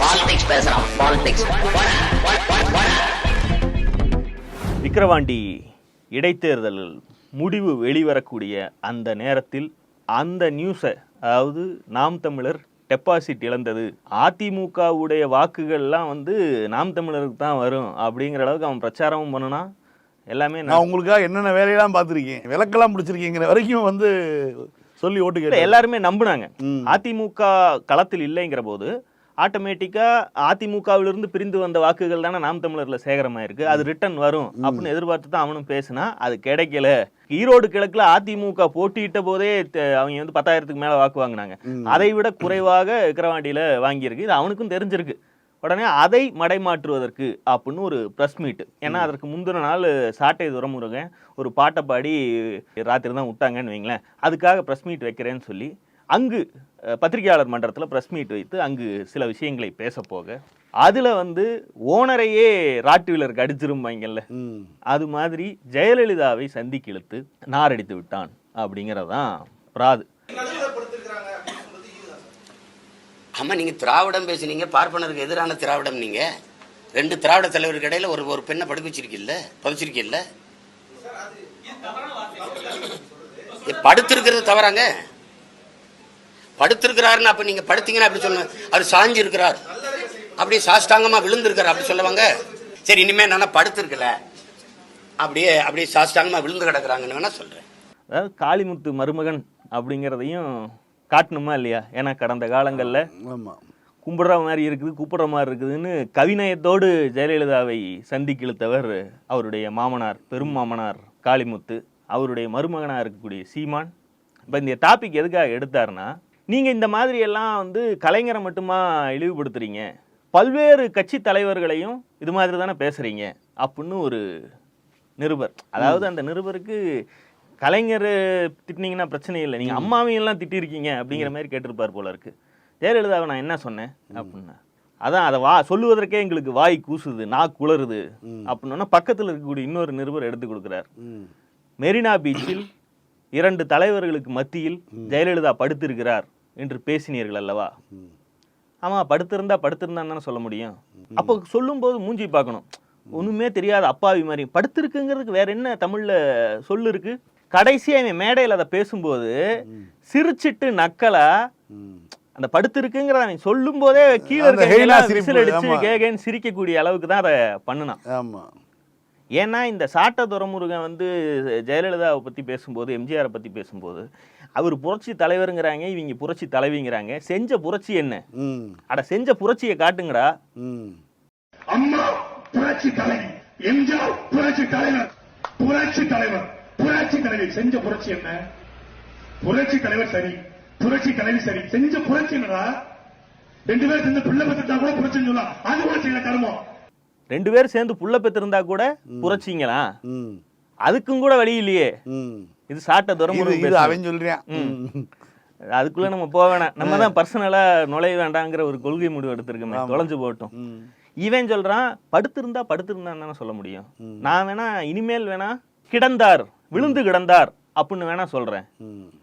Politics பேசுறான் politics Vikravandi இடைத்தேர்தல் முடிவு வெளிவரக்கூடிய அந்த நேரத்தில் அந்த நியூஸை அதாவது நாம் தமிழர் டெபாசிட் இழந்தது. அதிமுகவுடைய வாக்குகள்லாம் வந்து நாம் தமிழருக்கு தான் வரும் அப்படிங்கிற அளவுக்கு அவன் பிரச்சாரமும் பண்ணுனா எல்லாமே நான் உங்களுக்காக என்னென்ன வேலையெல்லாம் பார்த்துருக்கேன் விளக்கெல்லாம் பிடிச்சிருக்கீங்கிற வரைக்கும் வந்து சொல்லி ஓட்டு கேட்டேன். எல்லாருமே நம்புனாங்க. அதிமுக களத்தில் இல்லைங்கிற போது ஆட்டோமேட்டிக்கா அதிமுகவிலிருந்து பிரிந்து வந்த வாக்குகள் தானே நாம் தமிழர்ல சேகரமாயிருக்கு. அது ரிட்டர்ன் வரும் அப்படின்னு எதிர்பார்த்து தான் அவனும் பேசினா அது கிடைக்கல. ஈரோடு கிழக்குல அதிமுக போட்டியிட்ட போதே அவங்க வந்து பத்தாயிரத்துக்கு மேல வாக்கு வாங்கினாங்க. அதை விட குறைவாக விக்கிரவாண்டியில வாங்கியிருக்கு. இது அவனுக்கும் தெரிஞ்சிருக்கு. உடனே அதை மடைமாற்றுவதற்கு அப்படின்னு ஒரு ப்ரெஸ் மீட் ஏன்னா அதற்கு முந்தின நாள் சாட்டை துரமுருகன் ஒரு பாட்டை பாடி ராத்திரி தான் விட்டாங்கன்னு வைங்களேன். அதுக்காக ப்ரெஸ் மீட் வைக்கிறேன்னு சொல்லி அங்கு பத்திரிகையாளர் மன்றத்தில் ப்ரெஸ் மீட் வைத்து அங்கு சில விஷயங்களை பேச போக. அதில் வந்து ஓனரையே ராட்டு வீலருக்கு அடிச்சிருப்பாங்கல்ல ம். அது மாதிரி ஜெயலலிதாவை சந்திக்கு இழுத்து நாரடித்து விட்டான் அப்படிங்கிறதான் பிராது. ஆமா நீங்க திராவிடம் பேசுனீங்க பார்ப்பனருக்கு எதிரான திராவிடம் நீங்க. ரெண்டு திராவிட தலைவருக்கு இடையில ஒரு ஒரு பெண்ணை படுக்க வச்சிருக்கீல்ல புதைச்சிருக்கீல்ல படுத்திருக்கிறது தவறாங்க. படுத்திருக்கிறாருன்னு அப்ப நீங்க படுத்தீங்கன்னா அப்படி சொல்லுங்க? அவர் சாஞ்சு இருக்கிறார் அப்படியே சாஷ்டாங்கமா விழுந்திருக்கார் அப்படி சொல்லுவாங்க. சரி இனிமே நான் படுத்திருக்கல. அப்படியே அப்படியே சாஷ்டாங்கமா விழுந்து கிடக்குறாங்கன்னு வேணா சொல்றேன். அதாவது காளிமுத்து மருமகன் அப்படிங்கிறதையும் காட்டணுமா இல்லையா? ஏன்னா கடந்த காலங்களில் ஆமாம் கும்பிடுற மாதிரி இருக்குது கூப்பிடுற மாதிரி இருக்குதுன்னு கவிநயத்தோடு ஜெயலலிதாவை சந்திக்கு இழுத்தவர் அவருடைய மாமனார் பெரும் மாமனார் காளிமுத்து. அவருடைய மருமகனாக இருக்கக்கூடிய சீமான். இப்போ இந்த டாபிக் எதுக்காக எடுத்தாருன்னா நீங்கள் இந்த மாதிரி எல்லாம் வந்து கலைஞரை மட்டுமா இழிவுபடுத்துறீங்க? பல்வேறு கட்சி தலைவர்களையும் இது மாதிரி தானே பேசுறீங்க? அப்படின்னு ஒரு நிருபர். அதாவது அந்த நிருபருக்கு கலைஞர் திட்டினீங்கன்னா பிரச்சனை இல்லை. நீங்கள் அம்மாவையும் எல்லாம் திட்டிருக்கீங்க அப்படிங்கிற மாதிரி கேட்டிருப்பார் போல இருக்கு. ஜெயலலிதாவை நான் என்ன சொன்னேன்? அப்படின்னா அதான் அதை வா சொல்லுவதற்கே எங்களுக்கு வாய் கூசுது நா குளறுது அப்படின்னா பக்கத்தில் இருக்கக்கூடிய இன்னொரு நிருபர் எடுத்து கொடுக்குறார். மெரினா பீச்சில் இரண்டு தலைவர்களுக்கு மத்தியில் ஜெயலலிதா படுத்திருக்கிறார். என்று பேசினீர்கள் அல்லவா? ஆமா படுத்திருந்தா படுத்திருந்தான்னு தானே சொல்ல முடியும். அப்போ சொல்லும்போது மூஞ்சி பார்க்கணும். ஒண்ணுமே தெரியாத அப்பாவி மாதிரி. படுத்திருக்குங்கிறதுக்கு வேற என்ன தமிழ்ல சொல்லு இருக்கு? கடைசியா இவன் மேடையில் அதை பேசும்போது சிரிச்சிட்டு நக்கலா அந்த படுத்திருக்குங்கிறத அவன் சொல்லும் போதே கீழே விசில் அடிச்சு. கேகேன்னு சிரிக்கக்கூடிய அளவுக்கு தான் அதை பண்ணுனான். ஆமாம் ஏன்னா இந்த சாட்ட துரமுருகன் வந்து ஜெயலலிதாவை பற்றி பேசும்போது எம்ஜிஆரை பற்றி பேசும்போது அவர் புரட்சி தலைவருங்கிறாங்க இவங்க புரட்சி தலைவிங்கிறாங்க. செஞ்ச புரட்சி என்ன? ம். அட செஞ்ச புரட்சியை காட்டுங்கடா. ம். அம்மா புரட்சி தலைவி எம்ஜிஆர் புரட்சி தலைவர். புரட்சி தலைவர். புரட்சி தலைவி. செஞ்ச புரட்சி என்ன? புரட்சி தலைவர் சரி. புரட்சி தலைவி சரி. செஞ்ச புரட்சி என்னடா? ரெண்டு பேரும் சேர்ந்து பிள்ளை பத்திட்டா கூட புரட்சின்னு சொல்லலாம். அது புரட்சி இல்ல கர்மம் ரெண்டு பேரும் சேர்ந்து புள்ள பெற்றிருந்தா கூட புரட்சிங்களா? ம். அதுக்கும் கூட வழி இல்லையே. ம். இது சாட்ட இது பேசுறது. அவன் சொல்றியான் ம். அதுக்குள்ள நம்ம போக வேணாம். நம்ம தான் பர்சனலா நுழைய வேண்டாங்கிற ஒரு கொள்கை முடிவு எடுத்திருக்கோமே தொலைஞ்சு போகட்டும். ம். இவன் சொல்றான் படுத்திருந்தா படுத்திருந்தான்னு தானே சொல்ல முடியும். நான் வேணா இனிமேல் வேணா கிடந்தார் விழுந்து கிடந்தார் அப்படின்னு வேணா சொல்றேன்.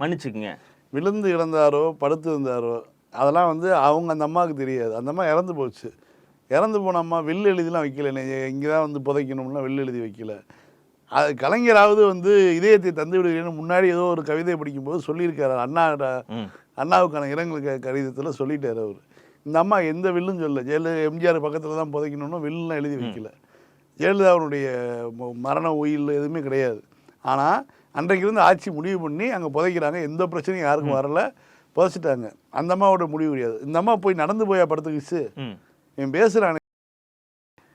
மன்னிச்சுக்குங்க. விழுந்து கிடந்தாரோ படுத்து இருந்தாரோ அதெல்லாம் வந்து அவங்க அந்த அம்மாவுக்கு தெரியாது. அந்த அம்மா இறந்து போச்சு. இறந்து போன அம்மா வில்லு எழுதிலாம் வைக்கல. இங்கே தான் வந்து புதைக்கணும்னா வில்லு எழுதி வைக்கல. அது கலைஞராவது வந்து இதயத்தை தந்து விடுகிறேன்னு முன்னாடி ஏதோ ஒரு கவிதை படிக்கும்போது சொல்லியிருக்காரு. அண்ணா. அண்ணாவுக்கான இரங்கல் கடிதத்தில் சொல்லிட்டாரு அவர். இந்த அம்மா எந்த வில்லும் சொல்ல ஜெயலலிதா எம்ஜிஆர் பக்கத்தில் தான் புதைக்கணும்னு வில்லுலாம் எழுதி வைக்கல. ஜெயலலிதாவுடைய ம- மரண உயில் எதுவுமே கிடையாது. ஆனால் அன்றைக்கு இருந்து ஆட்சி முடிவு பண்ணி அங்கே புதைக்கிறாங்க. எந்த பிரச்சனையும் யாருக்கும் வரல. புதைச்சிட்டாங்க. அந்த அம்மாவோட முடிவு கிடையாது. இந்த அம்மா போய் நடந்து போயா படுத்துக்கிச்சு ம். இவன் பேசுகிறானே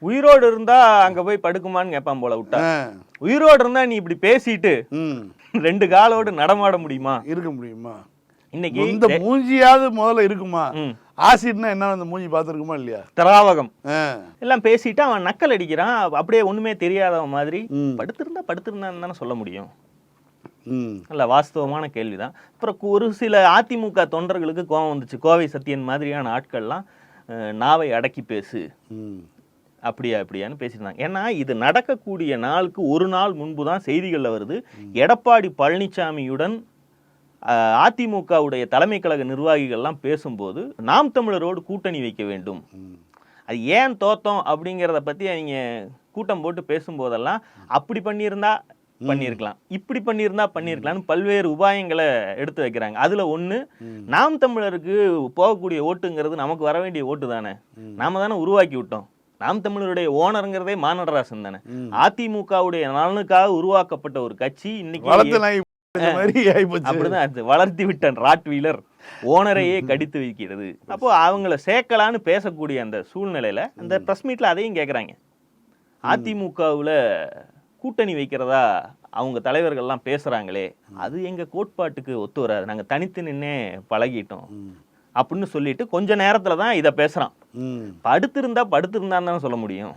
உயிரோடு இருந்தா அங்க போய் படுக்குமான்னு கேட்பான் போல விட்டா. உயிரோடு இருந்தா நீ இப்படி பேசிட்டு ரெண்டு காலோடு நடமாட முடியுமா? இருக்க முடியுமா? இன்னைக்கு இந்த மூஞ்சியாவது முதல்ல இருக்குமா. ஆசிட்னா என்ன அந்த மூஞ்சி பார்த்துருக்குமா இல்லையா? திராவகம். எல்லாம் பேசிட்டு அவன் நக்கல் அடிக்கிறான். அப்படியே ஒண்ணுமே தெரியாதவன் மாதிரி. படுத்திருந்தா படுத்திருந்தான்னு தானே சொல்ல முடியும். நல்ல வாஸ்தவமான கேள்விதான். அப்புறம் ஒரு சில அதிமுக தொண்டர்களுக்கு கோவம் வந்துச்சு. கோவை சத்தியன் மாதிரியான ஆட்கள்லாம் நாவை அடக்கி பேசு. அப்படியா அப்படியான்னு பேசியிருந்தாங்க. ஏன்னா இது நடக்கக்கூடிய நாளுக்கு ஒரு நாள் முன்பு தான் செய்திகளில் வருது. எடப்பாடி பழனிசாமியுடன் அதிமுகவுடைய தலைமை கழக நிர்வாகிகள்லாம் பேசும்போது நாம் தமிழரோடு கூட்டணி வைக்க வேண்டும். அது ஏன் தோத்தோம் அப்படிங்கிறத பத்தி அவங்க கூட்டம் போட்டு பேசும்போதெல்லாம் அப்படி பண்ணியிருந்தா பண்ணியிருக்கலாம். இப்படி பண்ணியிருந்தா பண்ணியிருக்கலாம்னு பல்வேறு உபாயங்களை எடுத்து வைக்கிறாங்க. அதுல ஒண்ணு நாம் தமிழருக்கு போகக்கூடிய ஓட்டுங்கிறது நமக்கு வர வேண்டிய ஓட்டு தானே நாம தானே உருவாக்கி விட்டோம். நாம் தமிழருடைய ஓனருங்கிறதே மாநடராசன் தானே. அதிமுகவுடைய நலனுக்காக உருவாக்கப்பட்ட ஒரு கட்சி இன்னைக்கு அப்படிதான் வளர்த்தி விட்டன் ராட் வீலர் ஓனரையே கடித்து வைக்கிறது. அப்போ அவங்கள சேர்க்கலான்னு பேசக்கூடிய அந்த சூழ்நிலையில அந்த பிரஸ் மீட்ல அதையும் கேக்குறாங்க. அதிமுகவுல கூட்டணி வைக்கிறதா அவங்க தலைவர்கள்லாம் பேசுறாங்களே அது எங்க கோட்பாட்டுக்கு ஒத்து வராது. நாங்க தனித்து நின்னே பழகிட்டோம். அப்படின்னு சொல்லிட்டு கொஞ்ச நேரத்துல தான் இதை பேசுறான். ம். படுத்திருந்தா படுத்திருந்தான்னு தான் சொல்ல முடியும்.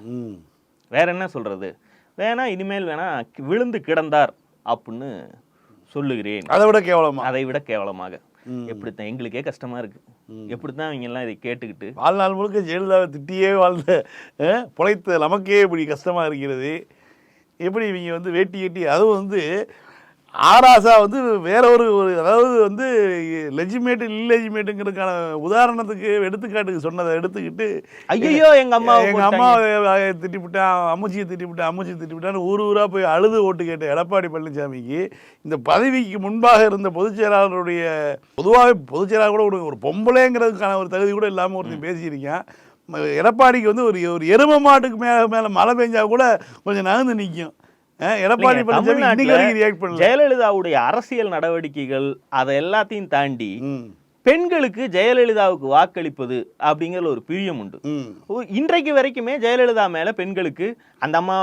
வேற என்ன சொல்றது? வேணா இனிமேல் வேணா விழுந்து கிடந்தார் அப்படின்னு சொல்லுகிறேன். அதை விட கேவலமா? அதை விட கேவலமாக. எப்படித்தான்? எங்களுக்கே கஷ்டமா இருக்கு. எப்படித்தான் இவங்க எல்லாம் இதை கேட்டுக்கிட்டு? வாழ்நாள் முழுக்க ஜெயலலிதாவை திட்டியே வாழ்ந்த பிழைத்த நமக்கே இப்படி கஷ்டமா இருக்கிறது. எப்படி இவங்க வந்து வேட்டி கட்டி அதுவும் வந்து ஆராசா வந்து வேற ஒரு ஒரு அதாவது வந்து லெஜிமேட் இல்லெஜிமேட்டுங்கிறதுக்கான உதாரணத்துக்கு எடுத்துக்காட்டுக்கு சொன்னதை எடுத்துக்கிட்டு ஐயோ எங்க அம்மாவை எங்க போட்டாங்க. அம்மா திட்டிவிட்டான் அம்முச்சியை திட்டிவிட்டான் அம்முச்சி திட்டிவிட்டான்னு ஊர் ஊரா போய் அழுது ஓட்டு கேட்ட எடப்பாடி பழனிசாமிக்கு இந்த பதவிக்கு முன்பாக இருந்த பொதுச் செயலாளருடைய பொதுவாகவே பொதுச் செயலாளர் கூட விடுங்க, ஒரு பொம்பளைங்கிறதுக்கான ஒரு தகுதி கூட இல்லாமல் ஒருத்தன் பேசியிருக்கேன். எடப்பாடிக்கு வந்து ஒரு ஒரு எரும மாட்டுக்கு மேலே மேலே மழை பெஞ்சா கூட கொஞ்சம் நகர்ந்து நிற்கும் எடப்பாடி பழனிசாமி ஜெயலலிதாவுடைய அரசியல் நடவடிக்கைகள் அதை எல்லாத்தையும் தாண்டி பெண்களுக்கு ஜெயலலிதாவுக்கு வாக்களிப்பது அப்படிங்கிற ஒரு பிரியம் உண்டு. இன்றைக்கு வரைக்குமே ஜெயலலிதா மேல பெண்களுக்கு அந்த அம்மா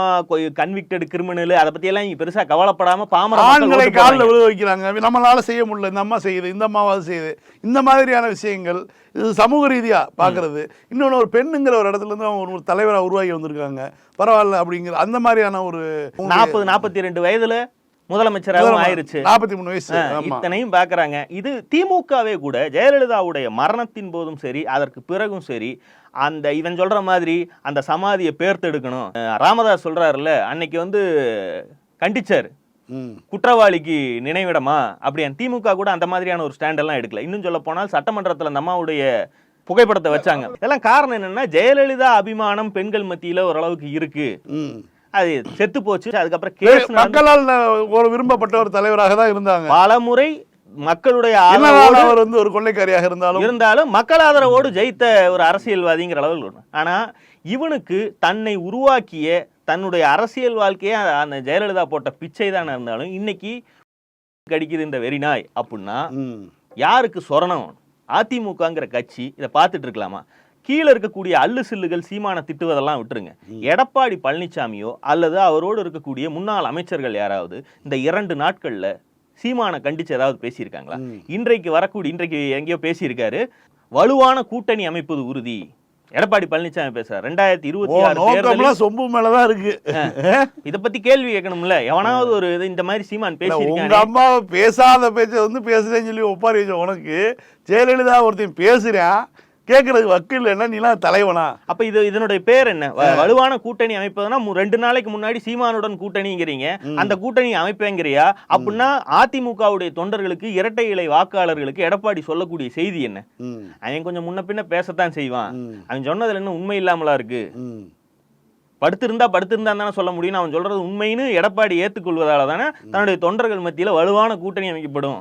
கன்விக்டட் கிரிமினல் அதை பத்தி எல்லாம் இங்க பெருசா கவலைப்படாம பாமர ஆண்களை காலில். விழுக வைக்கிறாங்க நம்மளால செய்ய முடியல இந்த அம்மா செய்யுது இந்த அம்மாவாவது செய்யுது. இந்த மாதிரியான விஷயங்கள் இது சமூக ரீதியா பார்க்கறது இன்னொன்று ஒரு பெண்ணுங்கிற ஒரு இடத்துல இருந்து அவங்க ஒரு தலைவராக உருவாகி வந்திருக்காங்க. பரவாயில்ல அப்படிங்கிற அந்த மாதிரியான ஒரு நாற்பது நாற்பத்தி ரெண்டு வயதுல முதலமைச்சராகவும் ஆயிருச்சு. நாற்பத்தி மூணு வயசு. இத்தனையும் பாக்குறாங்க. இது திமுகவே கூட ஜெயலலிதாவுடைய மரணத்தின் போதும் சரி அதற்கு பிறகும் சரி அந்த இவன் சொல்ற மாதிரி அந்த சமாதியை பேர்த்தெடுக்கணும். ராமதாஸ் சொல்றாருல்ல அன்னைக்கு வந்து கண்டிச்சார். குற்றவாளிக்கு நினைவிடமா? அப்படியா திமுக கூட அந்த மாதிரியான ஒரு ஸ்டாண்ட் எல்லாம் எடுக்கல. இன்னும் சொல்ல போனால் சட்டமன்றத்துல அந்த அம்மாவுடைய புகைப்படத்தை வச்சாங்க. இதெல்லாம் காரணம் என்னன்னா ஜெயலலிதா அபிமானம் பெண்கள் மத்தியில ஓரளவுக்கு இருக்கு. அது செத்து போச்சு. அதுக்கப்புறம் கேஸ் மக்களால் ஒரு விரும்பப்பட்ட ஒரு தலைவராக தான் இருந்தாங்க. பல முறை மக்களுடைய அவர் வந்து ஒரு கொள்ளைக்காரியாக இருந்தாலும் இருந்தாலும் மக்கள் ஆதரவோடு ஜெயித்த ஒரு அரசியல்வாதிங்கிற அளவில் இருக்கு. ஆனா இவனுக்கு தன்னை உருவாக்கிய தன்னுடைய அரசியல் வாழ்க்கையே அந்த ஜெயலலிதா போட்ட பிச்சை தானே இருந்தாலும் இன்னைக்கு கடிக்குது இந்த வெறிநாய் அப்படின்னா யாருக்கு சொரணம்? அதிமுகங்கிற கட்சி இதை பார்த்துட்டு இருக்கலாமா? கீழே இருக்கக்கூடிய அல்லு சில்லுகள் சீமான திட்டுவதெல்லாம் விட்டுருங்க. எடப்பாடி பழனிசாமியோ அல்லது அவரோடு இருக்கக்கூடிய முன்னாள் அமைச்சர்கள் யாராவது இந்த இரண்டு நாட்கள்ல சீமான கண்டிச்சு ஏதாவது பேசியிருக்காங்களா? இன்றைக்கு வரக்கூடிய இன்றைக்கு எங்கேயோ பேசியிருக்காரு. வலுவான கூட்டணி அமைப்பது உறுதி. எடப்பாடி பழனிசாமி பேசுறாரு. ரெண்டாயிரத்தி இருபத்தி ஆறு சொம்பு மேலதான் இருக்கு. இத பத்தி கேள்வி கேட்கணும்ல. எவனாவது ஒரு இது இந்த மாதிரி சீமான் இல்ல, உங்க அம்மாவை பேசாத பேச்ச வந்து பேசுறேன்னு சொல்லி ஒப்பாரி உனக்கு ஜெயலலிதா ஒருத்தன் பேசுறான். கேட்கறதுக்கு வக்கு இல்லைன்னா நீலாம் தலைவனா? அப்ப இது இதனுடைய பேர் என்ன? வலுவான கூட்டணி அமைப்பதுன்னா ரெண்டு நாளைக்கு முன்னாடி சீமானுடன் கூட்டணிங்கிறீங்க. அந்த கூட்டணி அமைப்பேங்கிறியா? அப்படின்னா அதிமுகவுடைய தொண்டர்களுக்கு இரட்டை இலை வாக்காளர்களுக்கு எடப்பாடி சொல்லக்கூடிய செய்தி என்ன? அவன் கொஞ்சம் முன்ன பின்ன பேசத்தான் செய்வான். அவன் சொன்னதுல என்ன உண்மை இல்லாமலா இருக்கு? படுத்திருந்தா படுத்திருந்தா தானே சொல்ல முடியும் அவன் சொல்றது உண்மைன்னு எடப்பாடி ஏத்துக்கொள்வதால தானே தன்னுடைய தொண்டர்கள் மத்தியில வலுவான கூட்டணி அமைக்கப்படும்.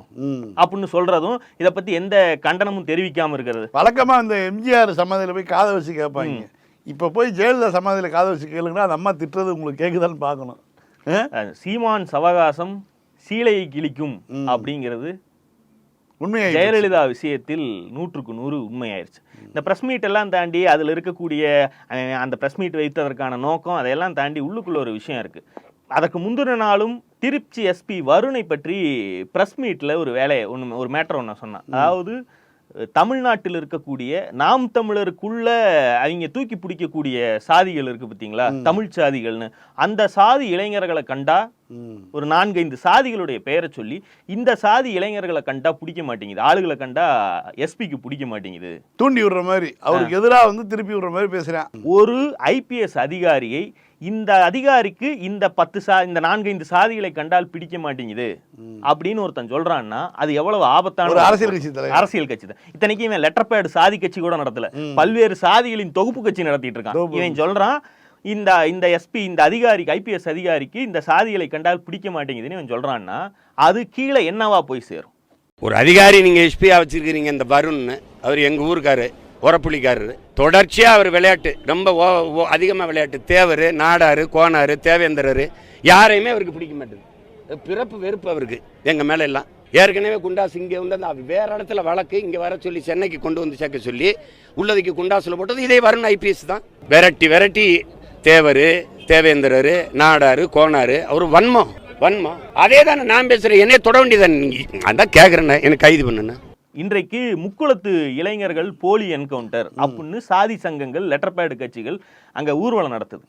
அப்படின்னு சொல்றதும் இத பத்தி எந்த கண்டனமும் தெரிவிக்காம இருக்கிறது. வழக்கமா இந்த எம்ஜிஆர் சமாதியில போய் காதை வச்சு கேட்பாங்க. இப்ப போய் ஜெயலலிதா சமாதியில காதை வச்சு கேளுங்கன்னா அந்த அம்மா திட்டுறது உங்களுக்கு கேக்குதான்னு பார்க்கணும். சீமான் சவகாசம் சீலையை கிழிக்கும் அப்படிங்கிறது உண்மையா ஜெயலலிதா விஷயத்தில் நூற்றுக்கு நூறு உண்மையாயிருச்சு. இந்த பிரஸ் மீட் எல்லாம் தாண்டி அதுல இருக்கக்கூடிய அந்த பிரஸ் மீட் வைத்ததற்கான நோக்கம் அதையெல்லாம் தாண்டி உள்ளுக்குள்ள ஒரு விஷயம் இருக்கு. அதற்கு முந்தின நாளும் திருச்சி எஸ்பி வருணை பற்றி பிரஸ் மீட்ல ஒரு வேலையை ஒன்று ஒரு மேட்டர் ஒன்று சொன்னான். அதாவது தமிழ்நாட்டில் இருக்கக்கூடிய நாம் தமிழருக்குள்ள அவங்க தூக்கி பிடிக்கக்கூடிய சாதிகள் இருக்கு பார்த்தீங்களா? தமிழ் சாதிகள்னு. அந்த சாதி இளைஞர்களை கண்டா ஒரு நான்கைந்து சாதிகளுடைய பெயரை சொல்லி இந்த சாதி இளைஞர்களை கண்டா பிடிக்க மாட்டேங்குது. ஆளுகளை கண்டா எஸ்பிக்கு பிடிக்க மாட்டேங்குது. தூண்டி விடுற மாதிரி. அவருக்கு எதிரா வந்து திருப்பி விடுற மாதிரி பேசுறேன். ஒரு ஐபிஎஸ் அதிகாரியை இந்த அதிகாரிக்கு இந்த பத்து சா இந்த நான்கைந்து சாதிகளை கண்டால் பிடிக்க மாட்டேங்குது. அப்படின்னு ஒருத்தன் சொல்றான்னா அது எவ்வளவு ஆபத்தான அரசியல் கட்சி தலைவர். அரசியல் கட்சி தான். இத்தனைக்கும் இவன் லெட்டர் பேட் சாதி கட்சி கூட நடத்தல. பல்வேறு சாதிகளின் தொகுப்பு கட்சி நடத்திட்டு இருக்கான். இவன் சொல்றான் இந்த இந்த எஸ்பி இந்த அதிகாரிக்கு ஐபிஎஸ் அதிகாரிக்கு இந்த சாதிகளை கண்டால் பிடிக்க மாட்டேங்குதுன்னு இவன் சொல்றான்னா அது கீழே என்னவா போய் சேரும்? ஒரு அதிகாரி நீங்க எஸ்பியா வச்சிருக்கிறீங்க இந்த வருண்னு. அவர் எங்க ஊருக்காரு. உரப்புலிக்காரரு தொடர்ச்சியாக அவர் விளையாட்டு ரொம்ப ஓ- ஓ- விளையாட்டு. தேவர் நாடார் கோனார் தேவேந்திரர் யாரையுமே அவருக்கு பிடிக்க மாட்டேது. பிறப்பு வெறுப்பு அவருக்கு எங்கள் மேலே எல்லாம் ஏற்கனவே குண்டாஸ் இங்கே வந்து அந்த வேற இடத்துல வழக்கு இங்கே வர சொல்லி சென்னைக்கு கொண்டு வந்து சேர்க்க சொல்லி உள்ளதுக்கு குண்டாசில் போட்டது இதே வரணும் ஐபிஎஸ் தான். விரட்டி வெரைட்டி தேவர் தேவேந்திரர் நாடார் கோனார் அவர் வன்மம் வன்மம். அதே தானே நான் பேசுகிறேன் என்னையே தொட வேண்டியதானே அதான் கேட்குறேண்ணே எனக்கு கைது பண்ணுண்ணே இன்றைக்கு முக்குளத்து இளைஞர்கள் போலி என்கவுண்டர் அப்படின்னு சாதி சங்கங்கள் லெட்டர் பேடு கட்சிகள் அங்க ஊர்வலம் நடத்துது.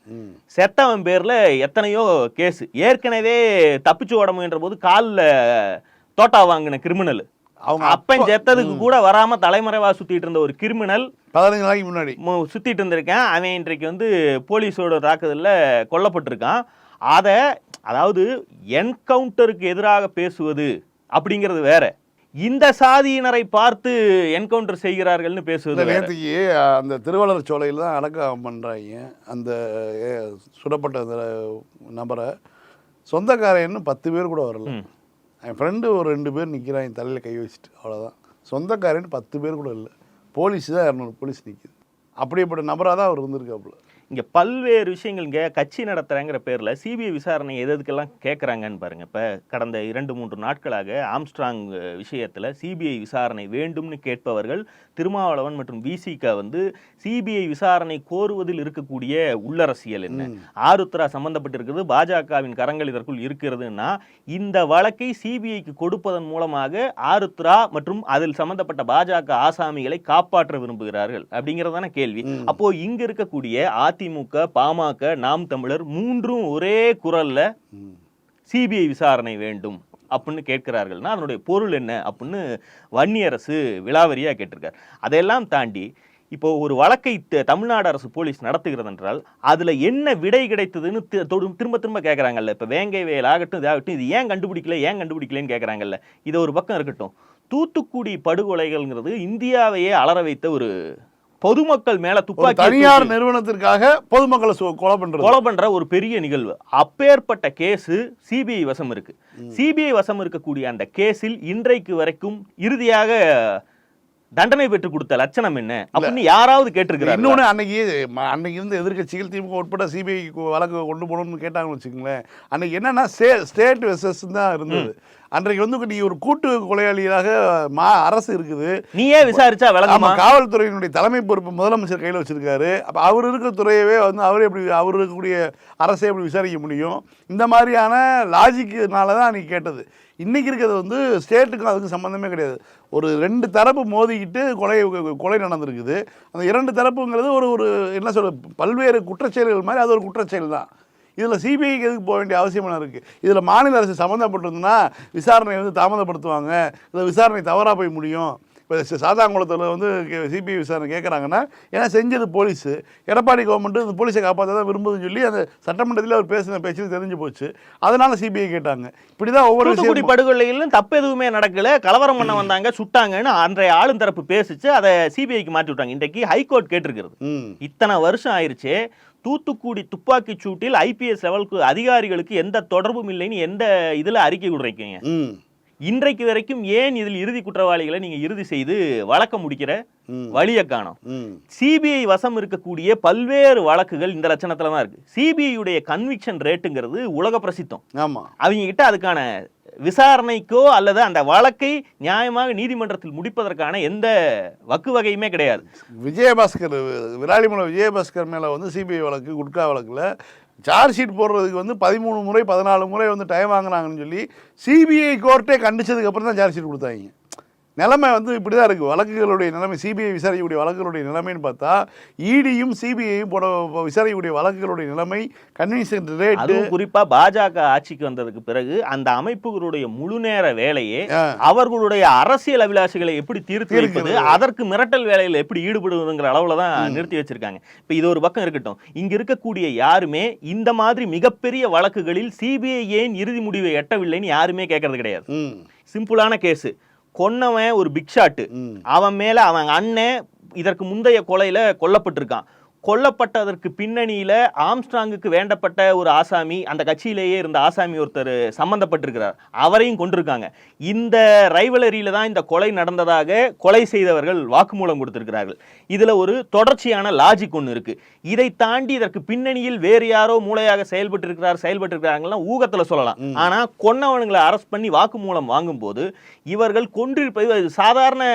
செத்தவன் பேர்ல எத்தனையோ கேஸ். ஏற்கனவே தப்பிச்சு ஓட முயன்ற போது காலில் தோட்டா வாங்கின கிரிமினல் அவங்க அப்பன் செத்ததுக்கு கூட வராம தலைமறைவா சுத்திட்டு இருந்த ஒரு கிரிமினல் பதினஞ்சு நாளைக்கு முன்னாடி. சுத்திட்டு இருந்திருக்கேன். அவன் இன்றைக்கு வந்து போலீஸோட தாக்குதல்ல கொல்லப்பட்டிருக்கான். அதை அதாவது என்கவுண்டருக்கு எதிராக பேசுவது அப்படிங்கிறது வேற. இந்த சாதியினரை பார்த்து என்கவுண்டர் செய்கிறார்கள்னு பேசுவது நேற்றுக்கு அந்த திருவள்ளுவர் சோலையில் தான் அடக்கம் பண்ணுறாங்க அந்த ஏ, சுடப்பட்ட அந்த நபரை சொந்தக்காரன்னு பத்து பேர் கூட வரல. என் ஃப்ரெண்டு ஒரு ரெண்டு பேர் நிற்கிறாங்க தலையில் கை வச்சுட்டு அவ்வளோதான் சொந்தக்காரன்னு பத்து பேர் கூட இல்லை. போலீஸ் தான் இரநூறு போலீஸ் நிற்கிது அப்படிப்பட்ட நபராக தான் அவர் இருந்திருக்காப்புல. இங்க பல்வேறு விஷயங்கள் இங்க கட்சி நடத்துறேங்கிற பேர்ல சிபிஐ விசாரணை எது எதுக்கெல்லாம் கேட்கறாங்கன்னு பாருங்க. இப்ப கடந்த இரண்டு மூன்று நாட்களாக ஆம்ஸ்ட்ராங் விஷயத்துல சிபிஐ விசாரணை வேண்டும்னு கேட்பவர்கள் திருமாவளவன் மற்றும் விசிக வந்து சிபிஐ விசாரணை கோருவதில் இருக்கக்கூடிய உள்ளரசியல் என்ன? ஆருத்ரா சம்பந்தப்பட்டிருக்கிறது பாஜகவின் கரங்கள் இதற்குள் இருக்கிறதுன்னா இந்த வழக்கை சிபிஐக்கு கொடுப்பதன் மூலமாக ஆருத்ரா மற்றும் அதில் சம்பந்தப்பட்ட பாஜக ஆசாமிகளை காப்பாற்ற விரும்புகிறார்கள் அப்படிங்கறதான கேள்வி. அப்போ இங்க இருக்கக்கூடிய அதிமுக பாமக நாம் தமிழர் மூன்றும் ஒரே குரல்ல சிபிஐ விசாரணை வேண்டும் அப்படின்னு கேட்கிறார்கள்னா அதனுடைய பொருள் என்ன அப்படின்னு வன்னியரசு விலாவரியா கேட்டிருக்கார். அதையெல்லாம் தாண்டி இப்போ ஒரு வழக்கை தமிழ்நாடு அரசு போலீஸ் நடத்துகிறது என்றால் அதுல என்ன விடை கிடைத்ததுன்னு திரும்ப திரும்ப கேட்கறாங்கல்ல. இப்ப வேங்கை வேல் ஆகட்டும் இதாகட்டும் இது ஏன் கண்டுபிடிக்கல ஏன் கண்டுபிடிக்கலன்னு கேட்கறாங்கல்ல. இது ஒரு பக்கம் இருக்கட்டும். தூத்துக்குடி படுகொலைகள்ங்கிறது இந்தியாவையே அலற வைத்த ஒரு பொதுமக்கள் மேல துப்பாக்கி தனியார் நிறுவனத்திற்காக பொதுமக்களை கொலை பண்ணுறது கொலை பண்ற ஒரு பெரிய நிகழ்வு. அப்பேற்பட்ட கேஸ் சிபிஐ வசம் இருக்கு. சிபிஐ வசம் இருக்கக்கூடிய அந்த கேஸில் இன்றைக்கு வரைக்கும் இறுதியாக தண்டனை பெற்று கொடுத்த லட்சணம் என்ன? அப்படின்னு யாராவது கேட்டிருக்கிறாங்க இன்னொன்று அன்னைக்கு அன்னைக்கு இருந்த எதிர்க்கட்சிகள் திமுக உட்பட சிபிஐ வழக்கு கொண்டு போகணும்னு கேட்டாங்கன்னு வச்சுக்கோங்களேன். அன்னைக்கு என்னன்னா ஸ்டே ஸ்டேட் வெர்சஸ் தான் இருந்தது. அன்றைக்கு வந்து நீ ஒரு கூட்டு கொலையாளியாக மா அரசு இருக்குது. நீயே விசாரிச்சா ஆமா விளங்குமா காவல்துறையினுடைய தலைமை பொறுப்பு முதலமைச்சர் கையில் வச்சிருக்காரு. அப்போ அவர் இருக்கிற துறையவே வந்து அவர் எப்படி அவர் இருக்கக்கூடிய அரசை எப்படி விசாரிக்க முடியும்? இந்த மாதிரியான லாஜிக்குனால தான் அன்னைக்கு கேட்டது. இன்றைக்கி இருக்கிறது வந்து ஸ்டேட்டுக்கும் அதுக்கும் சம்மந்தமே கிடையாது. ஒரு ரெண்டு தரப்பு மோதிக்கிட்டு கொலை கொலை நடந்திருக்குது. அந்த இரண்டு தரப்புங்கிறது ஒரு ஒரு என்ன சொல்ற பல்வேறு குற்றச்செயல்கள் மாதிரி அது ஒரு குற்றச்செயல் தான். இதில் சிபிஐக்கு எதுக்கு போக வேண்டிய அவசியம் என்ன இருக்குது இதில் மாநில அரசு சம்மந்தப்பட்டிருந்ததுன்னா விசாரணை வந்து தாமதப்படுத்துவாங்க. இல்லை விசாரணை தவறாக போய் முடியும். இப்போ சாத்தாங்குளத்தில் வந்து சிபிஐ விசாரணை கேட்குறாங்கன்னா ஏன்னா செஞ்சது போலீஸு. எடப்பாடி கவர்மெண்ட் இந்த போலீஸை காப்பாற்ற தான் விரும்புதுன்னு சொல்லி அந்த சட்டமன்றத்தில் அவர் பேசின பேச்சு தெரிஞ்சு போச்சு. அதனால சிபிஐ கேட்டாங்க. இப்படி தான் ஒவ்வொரு தூத்துக்குடி படுகொலையிலும் தப்பு எதுவுமே நடக்கல. கலவரம் பண்ண வந்தாங்க சுட்டாங்கன்னு அன்றைய ஆளும் தரப்பு பேசிச்சு அதை சிபிஐக்கு மாற்றி விட்டாங்க. இன்றைக்கு ஹைகோர்ட் கேட்டிருக்கிறது. ம். இத்தனை வருஷம் ஆயிருச்சே தூத்துக்குடி துப்பாக்கிச் சூட்டில் ஐபிஎஸ் லெவலுக்கு அதிகாரிகளுக்கு எந்த தொடர்பும் இல்லைன்னு எந்த இதுல அறிக்கை விடுறீங்க ம். இன்றைக்கு வரைக்கும் ஏன் இதில் இறுதி குற்றவாளிகளை நீங்க இறுதி செய்து வழக்க முடிக்கிற. வழியை காணோம். சிபிஐ வசம் இருக்கக்கூடிய பல்வேறு வழக்குகள் இந்த லட்சணத்துல தான் இருக்கு. சிபிஐ கன்விக்ஷன் ரேட்டுங்கிறது உலக பிரசித்தம். ஆமாம் அவங்க கிட்ட அதுக்கான விசாரணைக்கோ அல்லது அந்த வழக்கை நியாயமாக நீதிமன்றத்தில் முடிப்பதற்கான எந்த வக்கு வகையுமே கிடையாது. விஜயபாஸ்கர் விராலிமலை விஜயபாஸ்கர் மேலே வந்து சிபிஐ வழக்கு குட்கா வழக்கில் சார்ஜ் ஷீட் போடுறதுக்கு வந்து பதிமூணு முறை பதினாலு முறை வந்து டைம் வாங்கினாங்கன்னு சொல்லி சிபிஐ கோர்ட்டே கண்டிச்சதுக்கு அப்புறம் தான் சார்ஜ் ஷீட் கொடுத்தாங்க. நிலைமை வந்து இப்படி தான் இருக்குது வழக்குகளுடைய நிலைமை சிபிஐ விசாரிக்கக்கூடிய வழக்குகளுடைய நிலைமைன்னு பார்த்தா இடியும் சிபிஐயும் போட விசாரிக்கக்கூடிய வழக்குகளுடைய நிலைமை கன்வீன்சன் ரேட்டு அதுவும் குறிப்பா பாஜக ஆட்சிக்கு வந்ததுக்கு பிறகு அந்த அமைப்புகளுடைய முழு நேர வேலையே அவர்களுடைய அரசியல் அபிலாஷைகளை எப்படி தீர்த்து வைப்பது. அதற்கு மிரட்டல் வேலையில எப்படி ஈடுபடுவதுங்கிற அளவுல தான் நிறுத்தி வச்சிருக்காங்க. இப்ப இது ஒரு பக்கம் இருக்கட்டும். இங்க இருக்கக்கூடிய யாருமே இந்த மாதிரி மிகப்பெரிய வழக்குகளில் சிபிஐ ஏன் இறுதி முடிவை எட்டவில்லைன்னு யாருமே கேட்கறது கிடையாது. சிம்பிளான கேஸ். கொன்னவன் ஒரு பிக் ஷாட்டு அவன் மேல அவன் அண்ணன் இதற்கு முந்தைய கொலையில கொல்லப்பட்டிருக்கான். கொல்லப்பட்டதற்கு பின்னணியில ஆம்ஸ்ட்ராங்குக்கு வேண்டப்பட்ட ஒரு ஆசாமி அந்த கட்சியிலேயே இருந்த ஆசாமி ஒருத்தர் சம்பந்தப்பட்டிருக்கிறார். அவரையும் கொண்டிருக்காங்க இந்த ரைவலரியில தான் இந்த கொலை நடந்ததாக கொலை செய்தவர்கள் வாக்குமூலம் கொடுத்திருக்கிறார்கள். இதுல ஒரு தொடர்ச்சியான லாஜிக் ஒன்று இருக்கு. இதை தாண்டி இதற்கு பின்னணியில் வேறு யாரோ மூளையாக செயல்பட்டு இருக்கிறார் செயல்பட்டு இருக்கிறாங்கலாம் ஊகத்துல சொல்லலாம். ஆனா கொன்னவனுங்களை அரெஸ்ட் பண்ணி வாக்குமூலம் வாங்கும்போது இவர்கள் கொன்றிருப்பது சாதாரண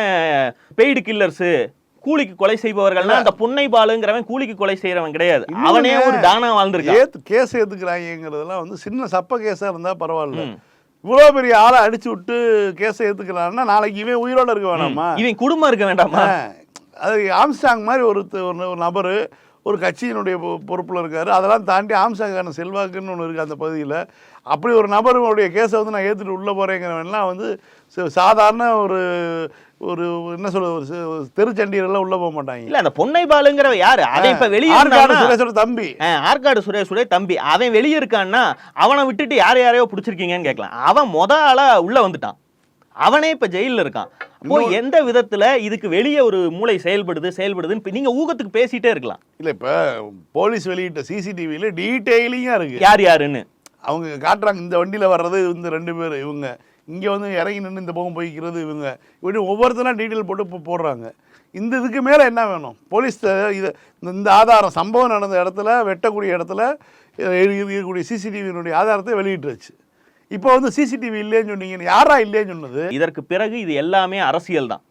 பெய்டு கில்லர்ஸ் கூலிக்கு கொலை செய்பவர்கள்னா அந்த புன்னை பாலுங்கிறவன் கூலிக்கு கொலை செய்யறவன் கிடையாது. அவனே ஒரு டானா வாழ்ந்திருக்கான். ஏத்து கேஸ் ஏத்துக்கிறாங்கிறதெல்லாம் வந்து சின்ன சப்ப கேஸா இருந்தா பரவாயில்ல. இவ்வளோ பெரிய ஆளை அடிச்சு விட்டு கேஸை ஏத்துக்கிறான்னா நாளைக்கு இவன் உயிரோட இருக்க வேணாமா? இவன் குடும்பம் இருக்க வேண்டாமா? அது ஆம்ஸ்டாங் மாதிரி ஒரு ஒரு நபர் ஒரு கட்சியினுடைய பொறுப்புல இருக்காரு. அதெல்லாம் தாண்டி ஆம்ஸ்டாங்கான செல்வாக்குன்னு ஒன்று இருக்குது அந்த பகுதியில். அப்படி ஒரு நபருடைய கேஸை வந்து நான் ஏற்றுட்டு உள்ளே போகிறேங்கிறவன்லாம் வந்து சாதாரண ஒரு ஒரு என்ன சொல்றது ஒரு தெருச்சண்டியரெல்லாம் உள்ளே போக மாட்டாங்க. இல்ல அந்த பொன்னை பாலுங்கிறவ யாரு? அவன் இப்ப வெளியே ஆற்காடு சுரேஷோட தம்பி. ஆற்காடு சுரேஷுடைய தம்பி. அவன் வெளியே இருக்கான்னா அவனை விட்டுட்டு யார் யாரையோ பிடிச்சிருக்கீங்கன்னு கேட்கலாம். அவன் மொத ஆளா உள்ள வந்துட்டான். அவனே இப்ப ஜெயில்ல இருக்கான். அப்போ எந்த விதத்துல இதுக்கு வெளியே ஒரு மூளை செயல்படுது செயல்படுதுன்னு நீங்க ஊகத்துக்கு பேசிட்டே இருக்கலாம். இல்லை இப்போ போலீஸ் வெளியிட்ட சிசிடிவியில் டீட்டெயிலிங்காக இருக்குது யார் யாருன்னு? அவங்க காட்டுறாங்க இந்த வண்டியில் வர்றது இந்த ரெண்டு பேர் இவங்க. இங்கே வந்து இறங்கி நின்று இந்த பக்கம் போய்க்கிறது இவங்க. இப்படி ஒவ்வொருத்தரும் டீட்டெயில் போட்டு இப்போ போடுறாங்க. இந்த இதுக்கு மேலே என்ன வேணும்? போலீஸ் இது இந்த- இந்த ஆதாரம் சம்பவம் நடந்த இடத்துல வெட்டக்கூடிய இடத்துல இருக்கக்கூடிய சிசிடிவியினுடைய ஆதாரத்தை வெளியிட்டுருச்சு. இப்போ வந்து சிசிடிவி இல்லைன்னு சொன்னீங்க யாரா இல்லைன்னு சொன்னது? இதற்கு பிறகு இது எல்லாமே அரசியல் தான்